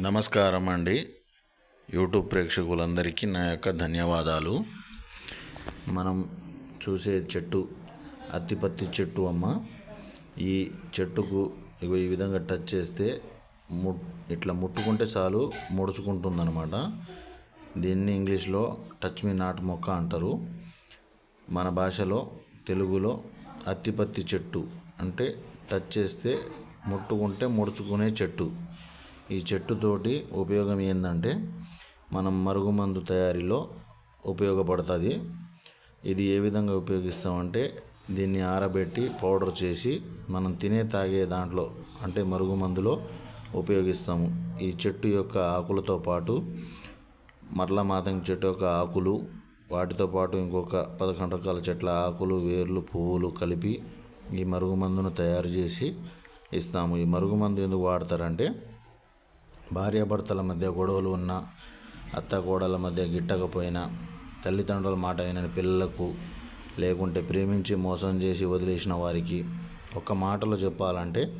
నమస్కారం అండి యూట్యూబ్ ప్రేక్షకులందరికీ నా యొక్క ధన్యవాదాలు. మనం చూసే చెట్టు అత్తిపత్తి చెట్టు అమ్మ. ఈ చెట్టుకు ఇగో ఈ విధంగా టచ్ చేస్తే ము ఇట్లా ముట్టుకుంటే చాలు ముడుచుకుంటుందన్నమాట. దీన్ని ఇంగ్లీష్లో టచ్ మీ నాట్ మొక్క అంటారు. మన భాషలో తెలుగులో అత్తిపత్తి చెట్టు అంటే టచ్ చేస్తే ముట్టుకుంటే ముడుచుకునే చెట్టు. ఈ చెట్టుతోటి ఉపయోగం ఏంటంటే మనం మరుగుమందు తయారీలో ఉపయోగపడుతుంది. ఇది ఏ విధంగా ఉపయోగిస్తామంటే దీన్ని ఆరబెట్టి పౌడర్ చేసి మనం తినే తాగే దాంట్లో అంటే మరుగుమందులో ఉపయోగిస్తాము. ఈ చెట్టు యొక్క ఆకులతో పాటు మరల మాతంగి చెట్టు యొక్క ఆకులు వాటితో పాటు ఇంకొక పదకొండు రకాల చెట్ల ఆకులు వేర్లు పువ్వులు కలిపి ఈ మరుగుమందును తయారు చేసి ఇస్తాము. ఈ మరుగుమందు ఎందుకు వాడతారంటే భార్యాభర్తల మధ్య గొడవలు ఉన్న అత్త మధ్య గిట్టకపోయినా తల్లిదండ్రుల మాట అయిన పిల్లలకు లేకుంటే ప్రేమించి మోసం చేసి వదిలేసిన వారికి ఒక మాటలో చెప్పాలంటే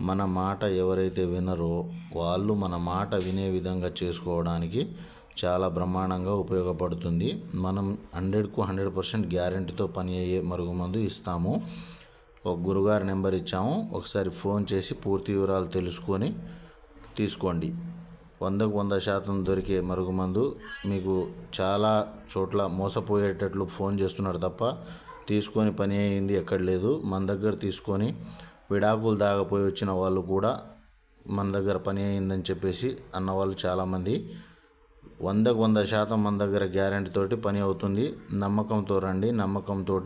మన మాట ఎవరైతే వినరో వాళ్ళు మన మాట వినే విధంగా చేసుకోవడానికి చాలా బ్రహ్మాండంగా ఉపయోగపడుతుంది. మనం హండ్రెడ్కు హండ్రెడ్ పర్సెంట్ గ్యారంటీతో పని అయ్యే మరుగుమందు ఇస్తాము. ఒక గురుగారి నెంబర్ ఇచ్చాము. ఒకసారి ఫోన్ చేసి పూర్తి వివరాలు తెలుసుకొని తీసుకోండి. వందకు వంద శాతం దొరికే మరుగుమందు మీకు చాలా చోట్ల మోసపోయేటట్లు ఫోన్ చేస్తున్నారు తప్ప తీసుకొని పని అయింది ఎక్కడ లేదు. మన దగ్గర తీసుకొని విడాకులు దాగపోయి వచ్చిన వాళ్ళు కూడా మన దగ్గర పని అయిందని చెప్పేసి అన్నవాళ్ళు చాలామంది. వందకు వంద శాతం మన దగ్గర గ్యారంటీ తోటి పని అవుతుంది. నమ్మకంతో రండి నమ్మకంతో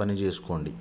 పని చేసుకోండి.